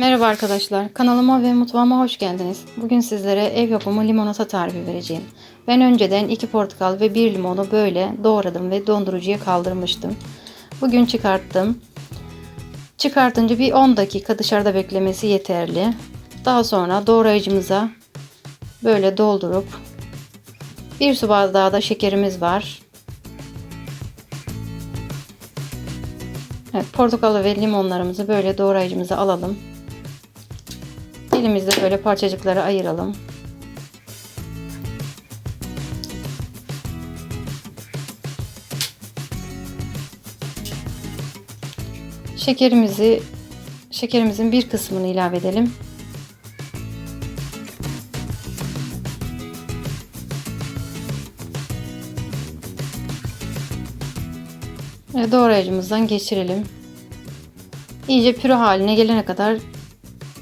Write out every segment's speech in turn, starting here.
Merhaba arkadaşlar, kanalıma ve mutfağıma hoş geldiniz. Bugün sizlere ev yapımı limonata tarifi vereceğim. Ben önceden 2 portakal ve 1 limonu böyle doğradım ve dondurucuya kaldırmıştım. Bugün çıkarttım. Çıkartınca bir 10 dakika dışarıda beklemesi yeterli. Daha sonra doğrayıcımıza böyle doldurup bir su bardağı da şekerimiz var. Evet, portakalı ve limonlarımızı böyle doğrayıcımıza alalım. Elimizde böyle parçacıkları ayıralım. Şekerimizi şekerimizin bir kısmını ilave edelim. Ve doğrayıcımızdan geçirelim. İyice püre haline gelene kadar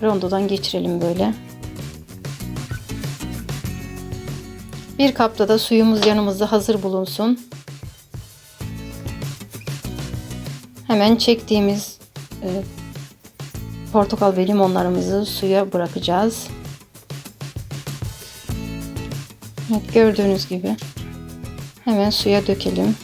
rondodan geçirelim böyle. Bir kapta da suyumuz yanımızda hazır bulunsun. Hemen çektiğimiz e, portakal ve limonlarımızı suya bırakacağız. Evet, gördüğünüz gibi hemen suya dökelim.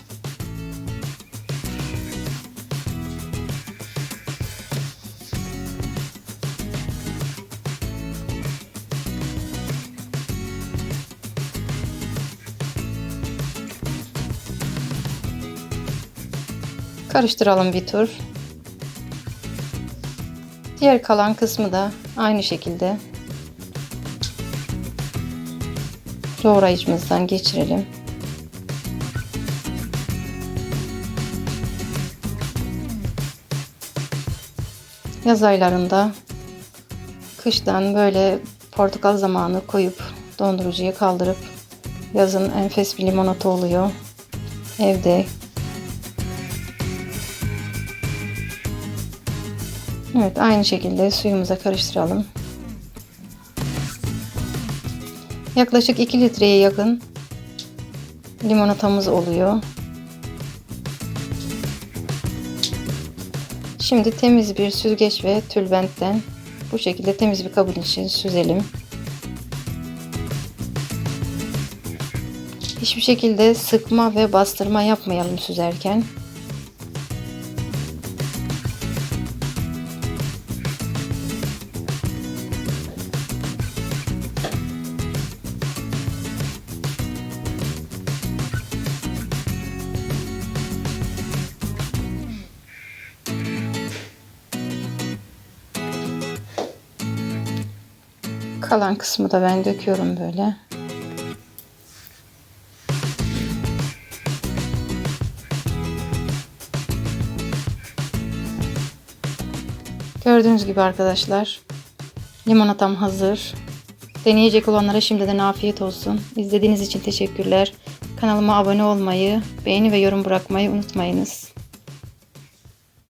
Karıştıralım bir tur. Diğer kalan kısmı da aynı şekilde doğrayıcımızdan geçirelim. Yaz aylarında kıştan böyle portakal zamanı koyup dondurucuya kaldırıp yazın enfes bir limonata oluyor. Evde Evet aynı şekilde suyumuza karıştıralım. Yaklaşık 2 litreye yakın limonatamız oluyor. Şimdi temiz bir süzgeç ve tülbentten bu şekilde temiz bir kabın için süzelim. Hiçbir şekilde sıkma ve bastırma yapmayalım süzerken. Kalan kısmı da ben döküyorum böyle. Gördüğünüz gibi arkadaşlar limonatam hazır. Deneyecek olanlara şimdiden afiyet olsun. İzlediğiniz için teşekkürler. Kanalıma abone olmayı, beğeni ve yorum bırakmayı unutmayınız.